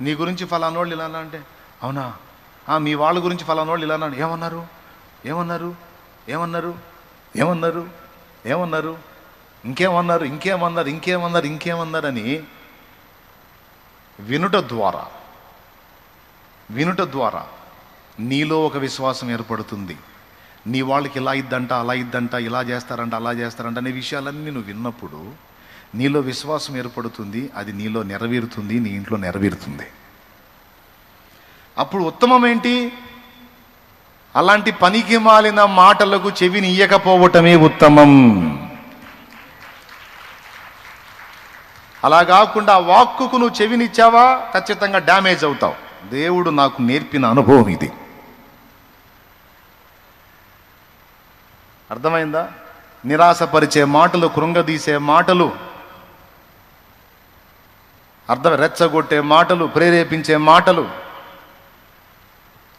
నీ గురించి ఫలానోళ్ళు ఇలా అంటే అవునా? మీ వాళ్ళ గురించి ఫలానోళ్ళు ఇలా ఏమన్నారు? ఏమన్నారు? ఏమన్నారు? ఏమన్నారు? ఏమన్నారు? ఇంకేమన్నారు? ఇంకేమన్నారు? ఇంకేమన్నారు? ఇంకేమన్నారని వినుట ద్వారా వినుట ద్వారా నీలో ఒక విశ్వాసం ఏర్పడుతుంది. నీ వాళ్ళకి ఇలా ఇద్దంట అలా ఇద్దంట ఇలా చేస్తారంట అలా చేస్తారంట అనే విషయాలన్నీ నువ్వు విన్నప్పుడు నీలో విశ్వాసం ఏర్పడుతుంది అది నీలో నెరవేరుతుంది నీ ఇంట్లో నెరవేరుతుంది. అప్పుడు ఉత్తమం ఏంటి? అలాంటి పనికి మాలిన మాటలకు చెవిని ఇయ్యకపోవటమే ఉత్తమం. అలా కాకుండా ఆ వాక్కుకు నువ్వు చెవినిచ్చావా? ఖచ్చితంగా డ్యామేజ్ అవుతావు. దేవుడు నాకు నేర్పిన అనుభవం ఇది. అర్థమైందా? నిరాశపరిచే మాటలు కృంగదీసే మాటలు అర్థం రెచ్చగొట్టే మాటలు ప్రేరేపించే మాటలు.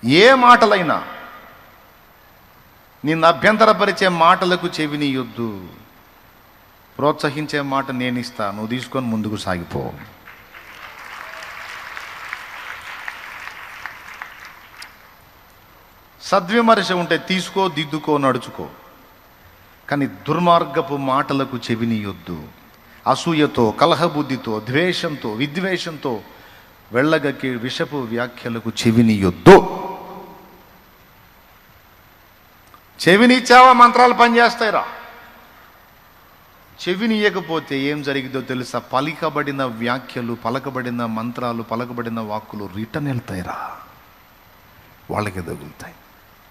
ఏ మాటలైనా నిన్ను అభ్యంతరపరిచే మాటలకు చెవినియొద్దు. ప్రోత్సహించే మాట నేను ఇస్తాను నువ్వు తీసుకొని ముందుకు సాగిపో. సద్విమర్శ ఉంటే తీసుకో దిద్దుకో నడుచుకో. కానీ దుర్మార్గపు మాటలకు చెవినియొద్దు. అసూయతో కలహబుద్ధితో ద్వేషంతో విద్వేషంతో వెళ్ళగక్కి విషపు వ్యాఖ్యలకు చెవినియొద్దు. చెవినిచ్చావా మంత్రాలు పనిచేస్తాయిరా? చెవినియకపోతే ఏం జరిగిందో తెలుసా? పలికబడిన వ్యాఖ్యలు పలకబడిన మంత్రాలు పలకబడిన వాక్కులు రిటర్న్ వెళ్తాయిరా. వాళ్ళకి తగులుతాయి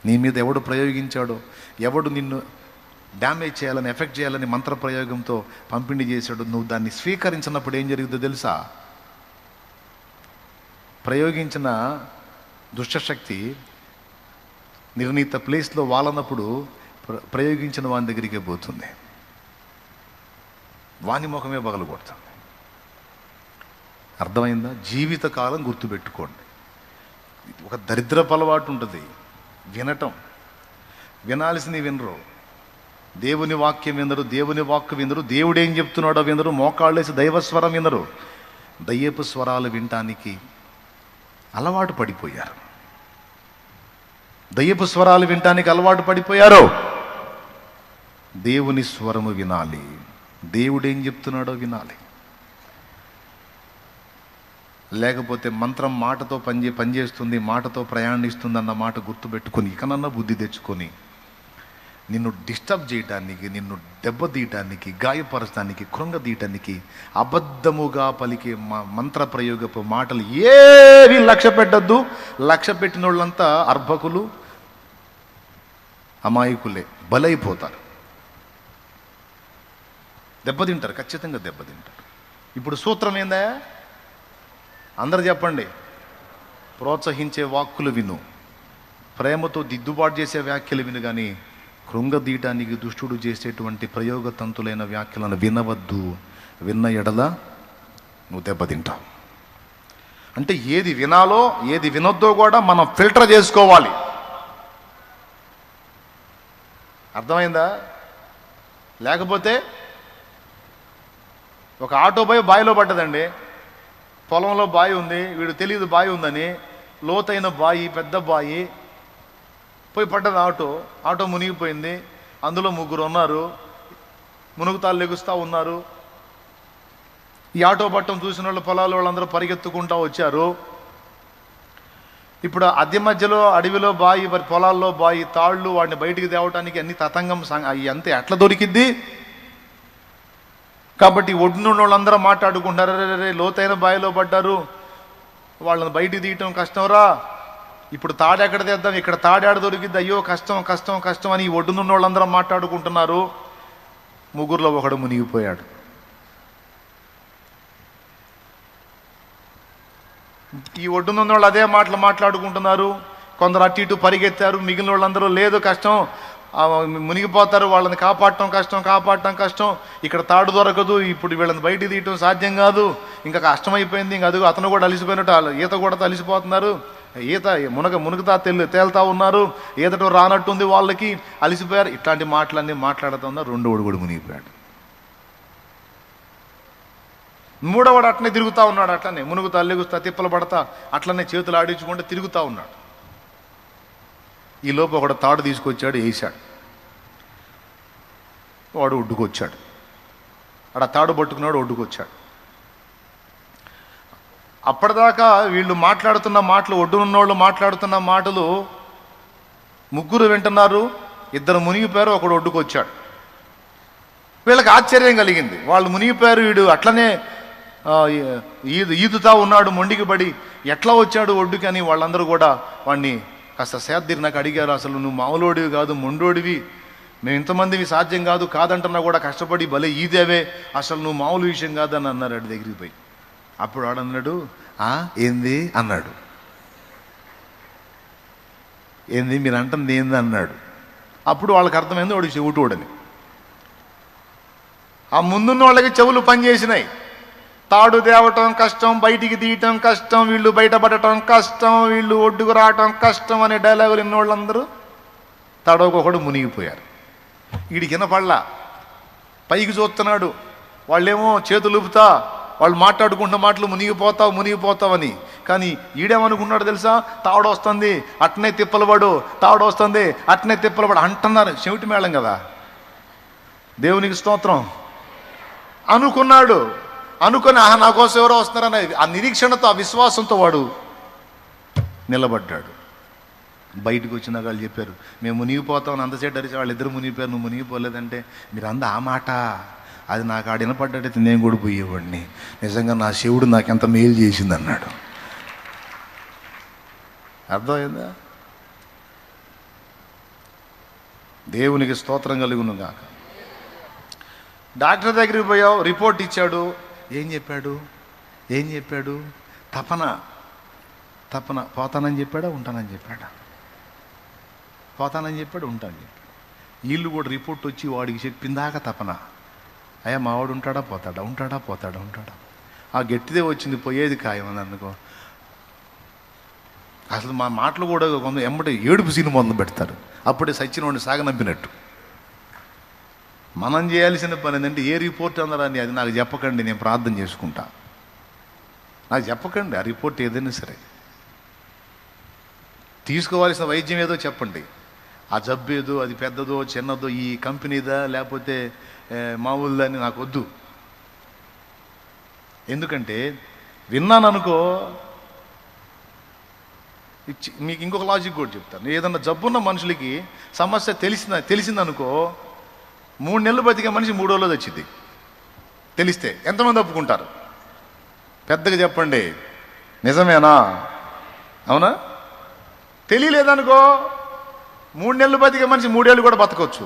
నీ మీద ఎవడు ప్రయోగించాడో ఎవడు నిన్ను డ్యామేజ్ చేయాలని ఎఫెక్ట్ చేయాలని మంత్ర ప్రయోగంతో పంపిణీ చేశాడు. నువ్వు దాన్ని స్వీకరించినప్పుడు ఏం జరిగిందో తెలుసా? ప్రయోగించిన దుష్టశక్తి నిర్ణీత ప్లేస్లో వాలనప్పుడు ప్ర- ప్రయోగించిన వాని దగ్గరికే పోతుంది. వాని ముఖమే పగలు కొడుతుంది అర్థమైందా? జీవితకాలం గుర్తుపెట్టుకోండి. ఒక దరిద్రపు అలవాటు ఉంటుంది. వినటం. వినాల్సినవి వినరు. దేవుని వాక్యం వినరు దేవుని వాక్కు వినరు దేవుడు ఏం చెప్తున్నాడో వినరు మోకాళ్ళేసి దైవస్వరం వినరు. దయ్యపు స్వరాలు వినటానికి అలవాటు పడిపోయారు. దయ్యపు స్వరాలు వినటానికి అలవాటు పడిపోయారు. దేవుని స్వరము వినాలి. దేవుడేం చెప్తున్నాడో వినాలి. లేకపోతే మంత్రం మాటతో పనిచే పనిచేస్తుంది మాటతో ప్రయాణిస్తుంది అన్న మాట గుర్తుపెట్టుకొని ఇకనన్నా బుద్ధి తెచ్చుకొని నిన్ను డిస్టర్బ్ చేయటానికి నిన్ను దెబ్బతీయటానికి గాయపరచడానికి కృంగదీయటానికి అబద్ధముగా పలికే మంత్ర ప్రయోగపు మాటలు ఏవి లక్ష్య పెట్టద్దు. లక్ష్య పెట్టిన వాళ్ళంతా అర్భకులు అమాయకులే బలైపోతారు. దెబ్బతింటారు ఖచ్చితంగా దెబ్బతింటారు ఇప్పుడు సూత్రం ఏందా? అందరు చెప్పండి. ప్రోత్సహించే వాక్కులు విను. ప్రేమతో దిద్దుబాటు చేసే వ్యాఖ్యలు విను కానీ కృంగదీయటానికి దుష్టుడు చేసేటువంటి ప్రయోగతంతులైన వ్యాఖ్యలను వినవద్దు. విన్న ఎడల నువ్వు దెబ్బతింటావు అంటే ఏది వినాలో ఏది వినొద్దో కూడా మనం ఫిల్టర్ చేసుకోవాలి. అర్థమైందా? లేకపోతే ఒక ఆటో బాయ్ బావిలో పడ్డదండి. పొలంలో బావి ఉంది వీడు తెలియదు బావి ఉందని లోతైన బావి పెద్ద బావి పోయి పడ్డది ఆటో. ఆటో మునిగిపోయింది. అందులో ముగ్గురు ఉన్నారు. మునుగుతాలు లెగుస్తూ ఉన్నారు. ఈ ఆటో పట్టం చూసిన వాళ్ళు పొలాల వాళ్ళందరూ పరిగెత్తుకుంటా వచ్చారు. ఇప్పుడు అద్దె మధ్యలో అడవిలో బాయి మరి పొలాల్లో బాయి తాళ్ళు వాడిని బయటికి తేవటానికి అన్ని తతంగం సం- అవి అంతే. ఎట్లా దొరికిద్ది. కాబట్టి ఒడ్డున వాళ్ళందరూ మాట్లాడుకుంటారు రే లోతైన బాయిలో పడ్డారు. వాళ్ళని బయటికి తీయటం కష్టంరా? ఇప్పుడు తాడు ఎక్కడ తెద్దాం? ఇక్కడ తాడాడ దొరికిద్ది అయ్యో కష్టం కష్టం కష్టం అని ఈ ఒడ్డునున్న వాళ్ళందరూ మాట్లాడుకుంటున్నారు. ముగ్గురులో ఒకడు మునిగిపోయాడు. ఈ ఒడ్డునున్న వాళ్ళు అదే మాటలు మాట్లాడుకుంటున్నారు. కొందరు అటు ఇటు పరిగెత్తారు. మిగిలిన వాళ్ళందరూ లేదు కష్టం. మునిగిపోతారు. వాళ్ళని కాపాడటం కష్టం కాపాడటం కష్టం. ఇక్కడ తాడు దొరకదు. ఇప్పుడు వీళ్ళని బయట తీయటం సాధ్యం కాదు. ఇంకా కష్టమైపోయింది. ఇంకా అదిగో అతను కూడా అలిసిపోయినట్టు ఈత కూడా అలిసిపోతున్నారు ఈత మునగ మునుగుతా తెలు తేలుతా ఉన్నారు. ఈతటో రానట్టుంది వాళ్ళకి. అలిసిపోయారు. ఇట్లాంటి మాటలన్నీ మాట్లాడుతున్నా రెండు ఒడుగుడు మునిగిపోయాడు. మూడవడు అట్లనే తిరుగుతూ ఉన్నాడు అట్లనే. మునుగుతా లెగుస్తా తిప్పలు పడతా అట్లనే చేతులు ఆడించుకుంటూ తిరుగుతూ ఉన్నాడు. ఈలోపు ఒకడు తాడు తీసుకొచ్చాడు వేసాడు వాడు ఒడ్డుకొచ్చాడు. ఆడ తాడు పట్టుకున్నాడు ఒడ్డుకొచ్చాడు. అప్పటిదాకా వీళ్ళు మాట్లాడుతున్న మాటలు ఒడ్డునున్నోళ్ళు మాట్లాడుతున్న మాటలు ముగ్గురు వింటున్నారు ఇద్దరు మునిగిపోయారు ఒకడు ఒడ్డుకొచ్చాడు. వీళ్ళకి ఆశ్చర్యం కలిగింది. వాళ్ళు మునిగిపోయారు వీడు అట్లనే ఈదు ఈదుతా ఉన్నాడు మొండికి పడి ఎట్లా వచ్చాడు ఒడ్డుకి అని వాళ్ళందరూ కూడా వాడిని కాస్త సేద్దిరి నాకు అడిగారు. అసలు నువ్వు మామూలోడివి కాదు మొండోడివి. మేము ఇంతమందివి సాధ్యం కాదు కాదంటున్నా కూడా కష్టపడి భలే ఈదేవే. అసలు నువ్వు మామూలు విషయం కాదని అన్నారు దగ్గరికి పోయి. అప్పుడు వాడు అన్నాడు "ఆ, ఏంది? అన్నాడు. ఏంది? మీరు అంటుంది ఏంది? అన్నాడు. అప్పుడు వాళ్ళకి అర్థమైంది వాడు చెవుటోడని ఆ ముందున్న వాళ్ళకి చెవులు పనిచేసినాయి. తాడు తేవటం కష్టం బయటికి తీయటం కష్టం వీళ్ళు బయటపడటం కష్టం వీళ్ళు ఒడ్డుకు రావటం కష్టం అనే డైలాగులు విన్న వాళ్ళందరూ తడవకొకడు మునిగిపోయారు. వీడికి వినపడలా. పైకి చూస్తున్నాడు. వాళ్ళేమో చేతులు ఊపుతా వాళ్ళు మాట్లాడుకుంటున్న మాటలు మునిగిపోతావు మునిగిపోతావని. కానీ ఈడేమనుకున్నాడు తెలుసా? తావడొస్తుంది వస్తుంది అట్నే తిప్పలబడు తావడొస్తుంది వస్తుంది అట్నే తిప్పలబడు అంటున్నారు. చెవిటి మేళం కదా. దేవునికి స్తోత్రం. అనుకున్నాడు. అనుకుని ఆహా నా కోసం ఎవరో వస్తున్నారనే ఆ నిరీక్షణతో ఆ విశ్వాసంతో వాడు నిలబడ్డాడు. బయటకు వచ్చిన వాళ్ళు చెప్పారు మేము మునిగిపోతాం అంతసేపు అరిచి వాళ్ళిద్దరు మునిగిపోయారు నువ్వు మునిగిపోలేదంటే మీరు అంద ఆ మాట? అది నాకు ఆడ వినపడ్డట్టయితే నేను కూడా పోయేవాడిని. నిజంగా నా శివుడు నాకు ఎంత మేలు చేసింది అన్నాడు అర్థమైందా? దేవునికి స్తోత్రం కలుగును కాక డాక్టర్ దగ్గరికి పోయావు రిపోర్ట్ ఇచ్చాడు. ఏం చెప్పాడు? ఏం చెప్పాడు? తపన. తపన. పోతానని చెప్పాడా? ఉంటానని చెప్పాడా? పోతానని చెప్పాడు? ఉంటానని చెప్పాడు. వీళ్ళు కూడా రిపోర్ట్ వచ్చి వాడికి చెప్పిందాక తపన. అయ్యా మావాడు ఉంటాడా? పోతాడా? ఉంటాడా? పోతాడా? ఉంటాడా? ఆ గట్టిదే వచ్చింది పోయేది ఖాయమని అనుకో అసలు మా మాటలు కూడా కొంత ఎమ్మటి ఏడుపు సీను మొదలు పెడతారు. అప్పుడే సచ్చినోడిని సాగనంపినట్టు. మనం చేయాల్సిన పని ఏంటంటే ఏ రిపోర్ట్ అన్నారని అది నాకు చెప్పకండి నేను ప్రార్థన చేసుకుంటా. నాకు చెప్పకండి ఆ రిపోర్ట్ ఏదైనా సరే. తీసుకోవాల్సిన వైద్యం ఏదో చెప్పండి. ఆ జబ్బు ఏదో అది పెద్దదో చిన్నదో ఈ కంపెనీదా లేకపోతే మామూలుదా అని నాకు వద్దు. ఎందుకంటే విన్నాను అనుకో ఇచ్చి- మీకు ఇంకొక లాజిక్ కూడా చెప్తాను. ఏదన్నా జబ్బున్న మనుషులకి సమస్య తెలిసిన తెలిసిందనుకో మూడు నెలలు బతికే మనిషి మూడు రోజులు వచ్చింది తెలిస్తే ఎంతమంది ఒప్పుకుంటారు? పెద్దగా చెప్పండి. నిజమేనా? అవునా? తెలియలేదనుకో మూడు నెలలు బతికే మనిషి మూడేళ్ళు కూడా బతకవచ్చు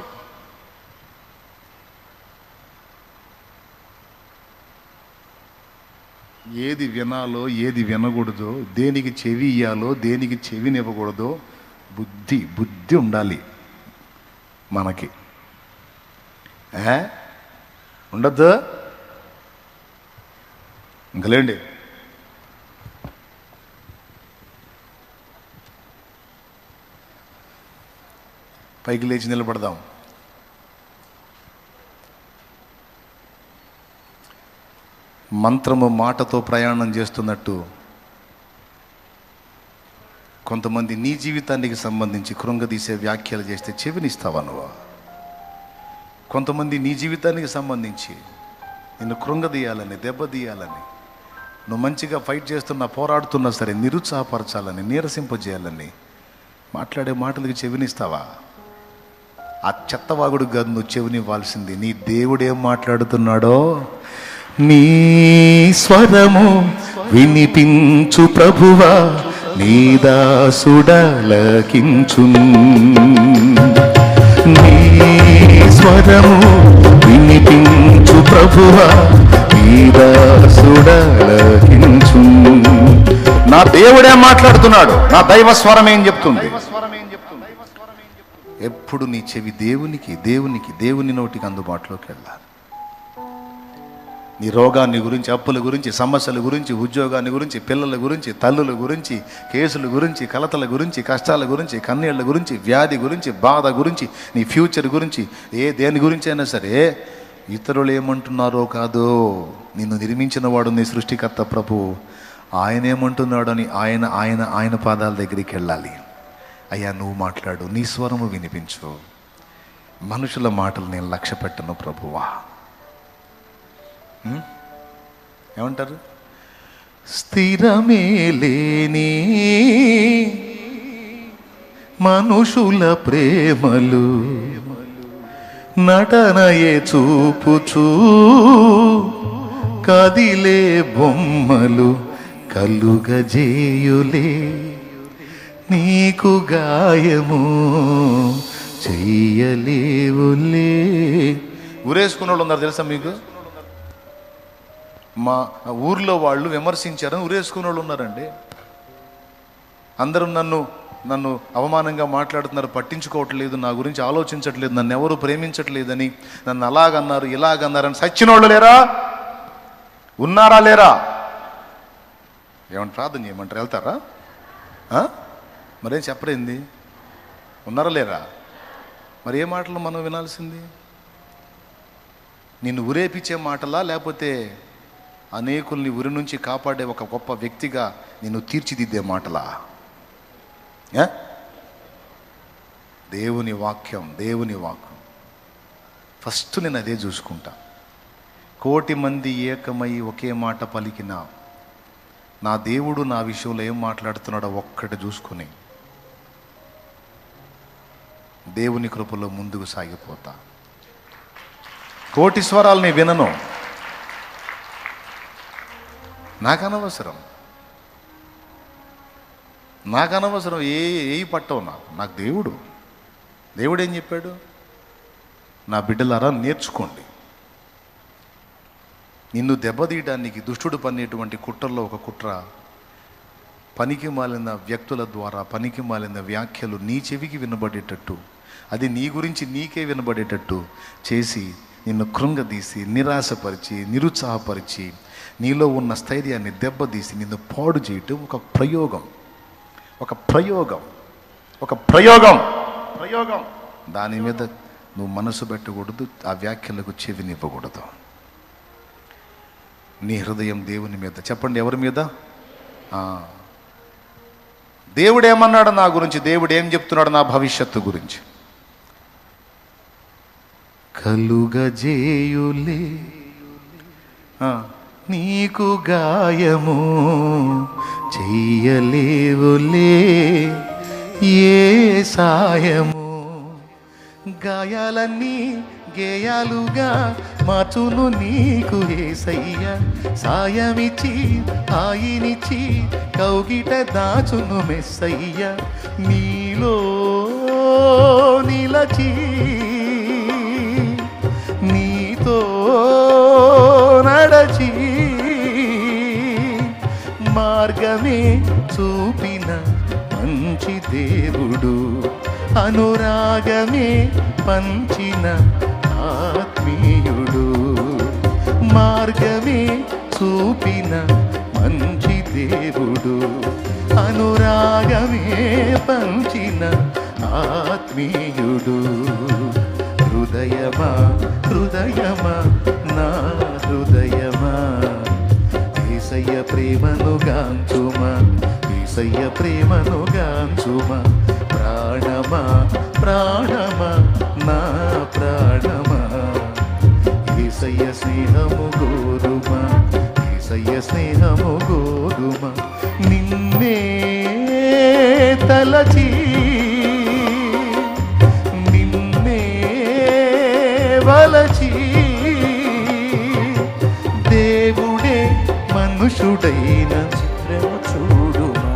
ఏది వినాలో ఏది వినకూడదో దేనికి చెవి ఇయ్యాలో దేనికి చెవినివ్వకూడదో బుద్ధి బుద్ధి ఉండాలి మనకి. ఉండద్దు? ఇంకలేండి పైకి లేచి నిలబడదాం. మంత్రము మాటతో ప్రయాణం చేస్తున్నట్టు కొంతమంది నీ జీవితానికి సంబంధించి కృంగదీసే వ్యాఖ్యలు చేస్తే చెవినిస్తావా నువ్వు? కొంతమంది నీ జీవితానికి సంబంధించి నిన్ను కృంగదీయాలని దెబ్బతీయాలని నువ్వు మంచిగా ఫైట్ చేస్తున్నా పోరాడుతున్నా సరే నిరుత్సాహపరచాలని నీరసింపజేయాలని మాట్లాడే మాటలకు చెవినిస్తావా? ఆ చెత్తవాగుడు కాదు నువ్వు చెవినివ్వాల్సింది. నీ దేవుడేం మాట్లాడుతున్నాడో? నీ స్వరము వినిపించు ప్రభువా నీ దాసుడలకించు నీ స్వరము వినిపించు ప్రభువా నీ దాసుడలకించు నా దేవుడే మాట్లాడుతున్నాడు? నా దైవ స్వరం ఏం చెప్తుంది? ఎప్పుడు నీ చెవి దేవునికి దేవునికి దేవుని నోటికి అందుబాటులోకి వెళ్ళాలి. నీ రోగాన్ని గురించి అప్పుల గురించి సమస్యల గురించి ఉద్యోగాన్ని గురించి పిల్లల గురించి తల్లుల గురించి కేసుల గురించి కలతల గురించి కష్టాల గురించి కన్నీళ్ళ గురించి వ్యాధి గురించి బాధ గురించి నీ ఫ్యూచర్ గురించి ఏ దేని గురించి అయినా సరే ఇతరులు ఏమంటున్నారో కాదు నిన్ను నిర్మించిన వాడు నీ సృష్టికర్త ప్రభు. ఆయన ఏమంటున్నాడని అని ఆయన ఆయన ఆయన పాదాల దగ్గరికి వెళ్ళాలి. అయ్యా నువ్వు మాట్లాడు నీ స్వరము వినిపించు. మనుషుల మాటలు నేను లక్ష్య పెట్టను ప్రభువా. ఏమంటారు? స్థిరమే లేని మనుషుల ప్రేమలు నటనయే చూపుచూ కదిలే బొమ్మలు కలుగజేయులే. నీకు గాయము చెయ్యలేవులే. ఊరేసుకున్న వాళ్ళు ఉన్నారు తెలుసా మీకు? మా ఊర్లో వాళ్ళు విమర్శించారని ఉరేసుకున్న వాళ్ళు ఉన్నారండి అందరూ నన్ను నన్ను అవమానంగా మాట్లాడుతున్నారు పట్టించుకోవట్లేదు నా గురించి ఆలోచించట్లేదు నన్ను ఎవరు ప్రేమించట్లేదని నన్ను అలాగన్నారు ఇలాగన్నారని సచ్చినోళ్ళు లేరా? ఉన్నారా లేరా? ఏమంటారు? ప్రార్థన చేయమంటారు? వెళ్తారా? మరేం చెప్పరేంది ఉన్నారా లేరా? మరి ఏ మాటలు మనం వినాల్సింది? నిన్ను ఉరేపించే మాటలా లేకపోతే అనేకుల్ని ఉరి నుంచి కాపాడే ఒక గొప్ప వ్యక్తిగా నిన్ను తీర్చిదిద్దే మాటలా? దేవుని వాక్యం దేవుని వాక్యం ఫస్ట్ నేను అదే చూసుకుంటా. కోటి మంది ఏకమై ఒకే మాట పలికిన నా దేవుడు నా విషయంలో ఏం మాట్లాడుతున్నాడో ఒక్కటి చూసుకుని. దేవుని కృపలో ముందుకు సాగిపోతా. కోటి స్వరాల్ని వినను. నాకు అనవసరం నాకు అనవసరం ఏ ఏ పట్టవు నాకు. నాకు దేవుడు. దేవుడు ఏం చెప్పాడు? నా బిడ్డలారా నేర్చుకోండి. నిన్ను దెబ్బతీయడానికి దుష్టుడు పన్నేటువంటి కుట్రలో ఒక కుట్ర పనికి మాలిన వ్యక్తుల ద్వారా పనికి మాలిన వ్యాఖ్యలు నీ చెవికి వినబడేటట్టు అది నీ గురించి నీకే వినబడేటట్టు చేసి నిన్ను కృంగదీసి నిరాశపరిచి నిరుత్సాహపరిచి నీలో ఉన్న స్థైర్యాన్ని దెబ్బతీసి నిన్ను పాడు చేయటం ఒక ప్రయోగం. ఒక ప్రయోగం. ఒక ప్రయోగం. ప్రయోగం. దాని మీద నువ్వు మనసు పెట్టకూడదు ఆ వ్యాఖ్యలకు చెవినివ్వకూడదు. నీ హృదయం దేవుని మీద. చెప్పండి ఎవరి మీద? దేవుడు ఏమన్నాడు నా గురించి? దేవుడు ఏం చెప్తున్నాడు నా భవిష్యత్తు గురించి? కలుగజేయులే. ఆ, నీకు గాయము చెయ్యలేవులే. ఏ సాయము? గాయాలన్నీ గేయాలుగా మార్చును నీకు ఏసయ్య. సాయమిచి ఆయినిచి కౌగిట దాచును మెస్సయ్య. నీలో నిలచి నడచి మార్గమే చూపిన మంచి దేవుడు అనురాగమే పంచిన ఆత్మీయుడు. మార్గమే చూపిన మంచి దేవుడు అనురాగమే పంచిన ఆత్మీయుడు. హృదయమా హృదయమా నా హృదయమా? ఈసయ్య ప్రేమను గాంచుమా ఈసయ్య ప్రేమను గాంచుమా? ప్రాణమా ప్రాణమా నా ప్రాణమా? ఈసయ్య స్నేహము గోరుమా ఈసయ్య స్నేహము గోరుమా నిన్నే తలచీ మనుషుడైన చిత్రము చూడుమా?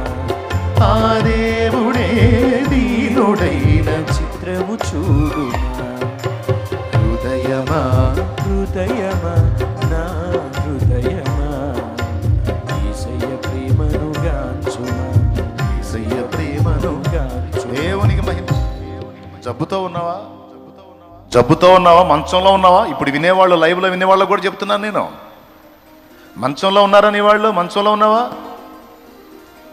ఆ దేవుడే దీనుడైన చిత్రము చూడుమా? హృదయమా హృదయమా నా హృదయమా? ఈసయ్య ప్రేమను గాంచుమా? యేసయ్య ప్రేమను గాంచు దేవునికి మహిమ. జబ్బుతో ఉన్నావా? జబ్బుతో ఉన్నావా? మంచంలో ఉన్నావా? ఇప్పుడు వినేవాళ్ళు లైవ్లో వినేవాళ్ళు కూడా చెప్తున్నాను నేను. మంచంలో ఉన్నారా నీ వాళ్ళు? మంచంలో ఉన్నావా?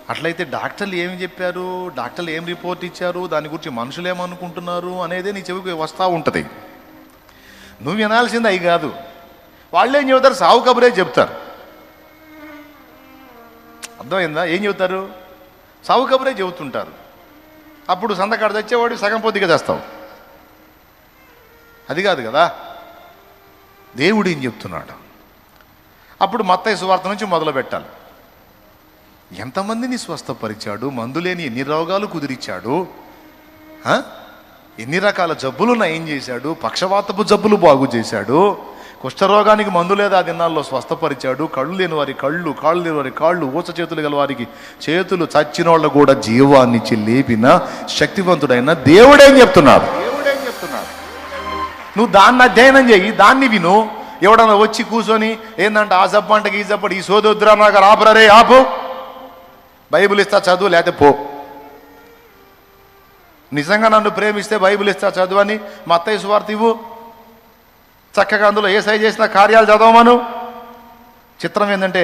అట్లయితే డాక్టర్లు ఏమి చెప్పారు? డాక్టర్లు ఏం రిపోర్ట్ ఇచ్చారు? దాని గురించి మనుషులు ఏమనుకుంటున్నారు అనేది నీ చెవికి వస్తూ ఉంటుంది. నువ్వు వినాల్సింది అవి కాదు. వాళ్ళు ఏం చెబుతారు? సావు కబురే చెప్తారు అర్థమైందా? ఏం చెబుతారు? సావు కబురే చెబుతుంటారు. అప్పుడు సంతకాడ తెచ్చేవాడు సగం పొద్దుగా చేస్తావు అది కాదు కదా? దేవుడు ఏం చెప్తున్నాడు? అప్పుడు మత్తయ్య సువార్త నుంచి మొదలు పెట్టాలి ఎంతమందిని స్వస్థపరిచాడు? మందులేని ఎన్ని రోగాలు కుదిరిచ్చాడు? ఎన్ని రకాల జబ్బులు నయం చేశాడు? పక్షవాతపు జబ్బులు బాగు చేశాడు? కుష్ఠరోగానికి మందు లేదా దినాల్లో స్వస్థపరిచాడు? కళ్ళు లేని వారి కళ్ళు కాళ్ళు లేని వారి కాళ్ళు ఊచ చేతులు గల వారికి చేతులు చచ్చిన వాళ్ళు కూడా జీవాన్నిచ్చి లేపిన శక్తివంతుడైన దేవుడేం చెప్తున్నాడు దేవుడేం చెప్తున్నాడు నువ్వు దాన్ని అధ్యయనం చేయి దాన్ని విను. ఎవడన్నా వచ్చి కూర్చొని ఏంటంటే ఆ జబ్బు ఈ జబ్బు ఈ సోదొద్దురా నాకు ఆపరే ఆపు. బైబిల్ ఇస్తా చదువు లేకపోతే పో. నిజంగా నన్ను ప్రేమిస్తే బైబిల్ ఇస్తా చదువు అని మా అత్తయ్య సువార్త ఇవ్వు. చక్కగా అందులో ఏ సై చేసిన కార్యాలు చదవమను. చిత్రం ఏంటంటే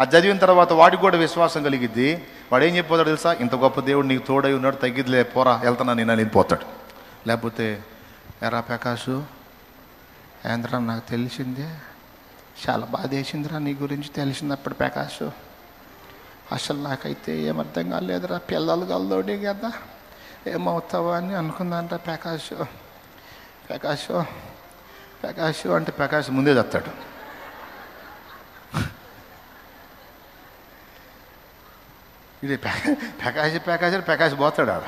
అది చదివిన తర్వాత వాడికి కూడా విశ్వాసం కలిగిద్ది. వాడు ఏం చెప్పిపోతాడు తెలుసా? ఇంత గొప్ప దేవుడు నీకు తోడై ఉన్నాడు తగ్గిద్దిలే పోరా వెళ్తున్నా నేను వెళ్ళిపోతాడు లేకపోతే ఎరా ప్రకాశు ఏంద్రా నాకు తెలిసిందే. చాలా బాధ వేసిందిరా నీ గురించి తెలిసినప్పుడు ప్రకాష్ అసలు నాకైతే ఏమర్థం కాలేదురా పిల్లలు గల్లోడి కదా. ఏమవుతావా అని అనుకున్నానరా ప్రకాష్ ప్రకాష్ ప్రకాష్ అంటే ప్రకాష్ ముందే చెప్తాడు. ఇది ప్ర- ప్రకాష్ ప్రకాష్ ప్రకాష్ పోతాడు? ఆడ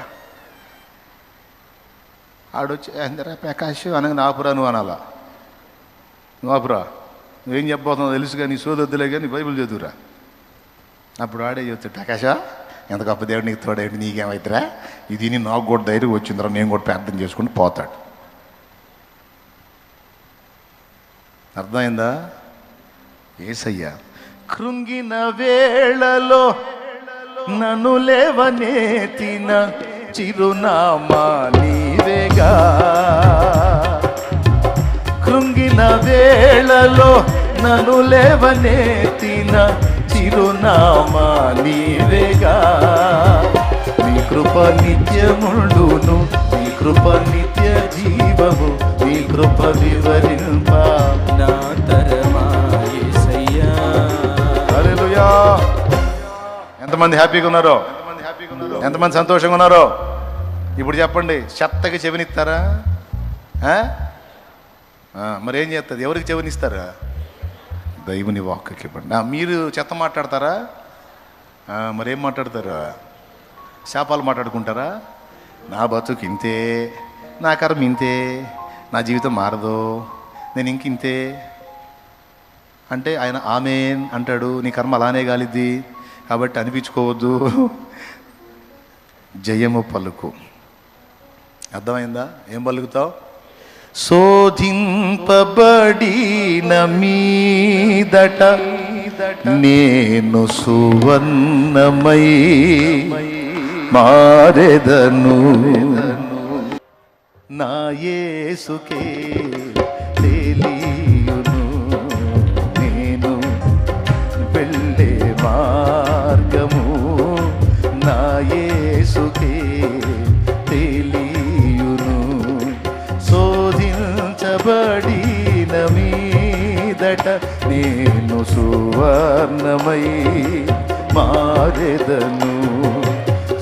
ఆడొచ్చి అందరా ప్రకాష్ అనగా నాపురా అనాలా? నువ్వు నువ్వేం చెప్పబోతున్నావు తెలుసు కానీ సోదొద్దులే కానీ బైబిల్ చదువురా. అప్పుడు ఆడే చెప్తాడు ప్రకాశ ఎంత గొప్ప దేవుడు నీకు తోడేంటి నీకేమైతురా ఇది నీ నాకు కూడా ధైర్యం వచ్చిందిరా నేను కూడా ప్రార్థన చేసుకుని పోతాడు. అర్థమైందా? ఏసయ్యా కృంగిన వేళలో నన్ను తిన చిరునామా నీవేగా. కృంగిన వేళలో నన్ను లేవనెత్తిన చిరునామా నీవేగా. నీ కృప నిత్యముండును నీ కృప నిత్య జీవము నీ కృప వివరింప. నా తరమా యేసయ్యా హల్లెలూయా. ఎంతమంది హ్యాపీగా ఉన్నారో? ఎంతమంది సంతోషంగా ఉన్నారో? ఇప్పుడు చెప్పండి చెత్తకి చెవినిస్తారా? మరి ఏం చేస్తుంది ఎవరికి చెవినిస్తారా? దైవుని వాక్కి ఇవ్వండి. మీరు చెత్త మాట్లాడతారా? మరేం మాట్లాడతారు? శాపాలు మాట్లాడుకుంటారా? నా బతుకు ఇంతే నా కర్మ ఇంతే నా జీవితం మారదు నేను ఇంక ఇంతే అంటే ఆయన ఆమెన్ అంటాడు నీ కర్మ అలానే గాలిద్ది కాబట్టి అనిపించుకోవద్దు. జయము పలుకు. అర్థమైందా? ఏం పలుకుతావు? శోధింపబడిన మీదట నేను సువర్ణమై మారెదను. నా యేసుకే తెలియను. నేను వెళ్ళే మార్గము నా శోధించబడిన మీదట నేను సువర్ణమై మారెదను.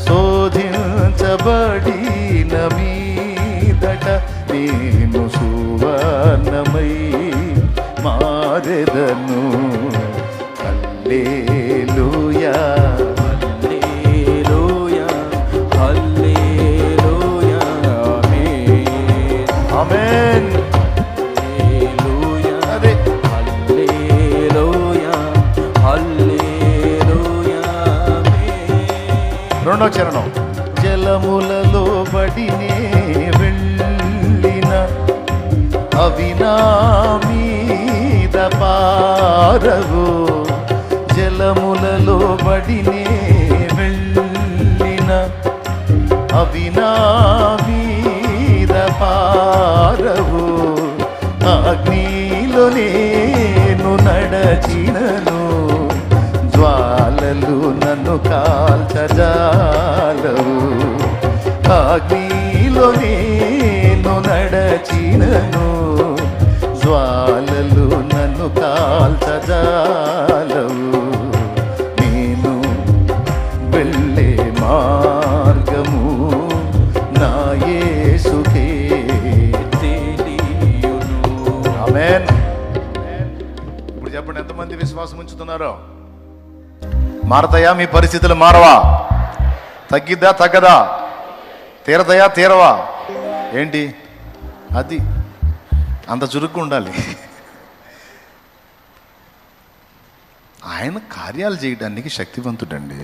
శోధించబడిన మీదట నేను సువర్ణమై మారెదను. అల్లేలుయా రెండో చరణం? జలములలో బడినే వెళ్ళిన అవి నా మీద పారవు జలములలో బడినే వెళ్ళిన అవి నా మీద పారవు అగ్నిలో నేను నడచినను నన్ను కాల్చజాలవు. అగ్నిలో నేను నడచినను. జ్వాలలు నన్ను కాల్చజాలవు. నేను వెళ్ళే మార్గము నా యేసుకే తెలియును. ఆమేన్. ఇప్పుడు చెప్పండి ఎంతమంది విశ్వాసం ఉంచుతున్నారో మారతాయా? మీ పరిస్థితులు మారవా? తగ్గిద్దా? తగ్గదా? తీరతాయా? తీరవా? ఏంటి? అది. అంత చురుగ్గా ఉండాలి. ఆయన కార్యాలు చేయడానికి శక్తివంతుడండి.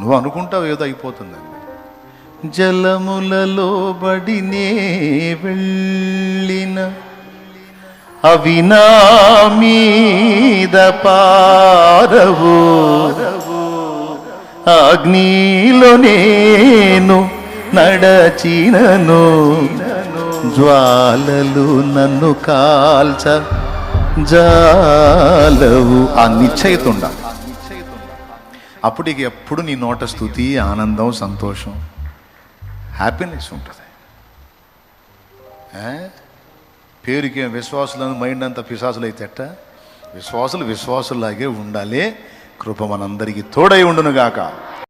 నువ్వు అనుకుంటావు ఏదో అయిపోతుందండి జలములలో బడినే వెళ్ళిన అవి నా మీద పారవు అగ్నిలో నేను నడచినను. జ్వాలలు నన్ను కాల్చ జాలవు. ఆ నిశ్చయిత ఉండాలి అప్పుడు ఇక ఎప్పుడు నీ నోట స్థుతి ఆనందం సంతోషం హ్యాపీనెస్ ఉంటుంది. ఏ? పేరుకి విశ్వాసులను మైండ్ అంతా పిశాసులు అయితే విశ్వాసులు విశ్వాసులాగే ఉండాలి. కృప మనందరికీ తోడై ఉండును గాక